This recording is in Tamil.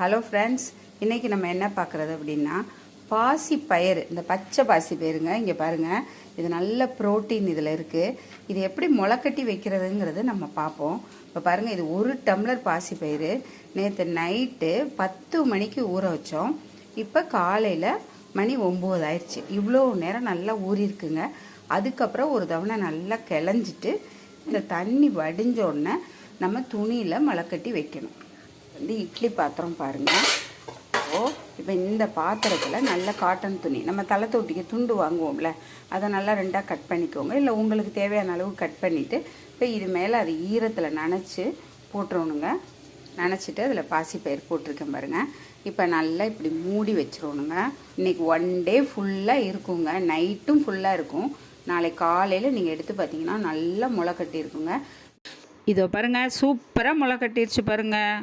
ஹலோ ஃப்ரெண்ட்ஸ் இன்றைக்கி நம்ம என்ன பார்க்குறது அப்படின்னா பாசி பயிறு இந்த பச்சை பாசி பயிருங்க இங்கே பாருங்கள் இது நல்ல புரோட்டீன் இதில் இருக்குது இது எப்படி முளைக்கட்டி வைக்கிறதுங்கிறது நம்ம பார்ப்போம். இப்போ பாருங்கள் இது ஒரு டம்ளர் பாசி பயிறு. நேற்று நைட்டு பத்து மணிக்கு ஊற வச்சோம். இப்போ காலையில் மணி ஒம்பது ஆயிடுச்சு. இவ்வளோ நேரம் நல்லா ஊறியிருக்குங்க அதுக்கப்புறம் ஒரு தவணை நல்லா கிளஞ்சிட்டு இந்த தண்ணி வடிஞ்ச உடனே நம்ம துணியில் முளைக்கட்டி வைக்கணும். வந்து இட்லி பாத்திரம் பாருங்கள் ஓ இப்போ இந்த பாத்திரத்தில் நல்ல காட்டன் துணி நம்ம தலை தொட்டிக்கு துண்டு வாங்குவோம்ல அதை நல்லா ரெண்டாக கட் பண்ணிக்கோங்க. இல்லை உங்களுக்கு தேவையான அளவு கட் பண்ணிவிட்டு இப்போ இது மேலே அது ஈரத்தில் நனைச்சி போட்டுருணுங்க நினச்சிட்டு அதில் பாசிப்பயிர் போட்டிருக்கேன் பாருங்கள் இப்போ நல்லா இப்படி மூடி வச்சிடணுங்க. இன்றைக்கி ஒன் டே ஃபுல்லாக இருக்குங்க. நைட்டும் ஃபுல்லாக இருக்கும். நாளைக்கு காலையில் நீங்கள் எடுத்து பார்த்தீங்கன்னா நல்லா முளை கட்டியிருக்குங்க இதோ பாருங்கள் சூப்பராக முளை கட்டிருச்சு பாருங்கள்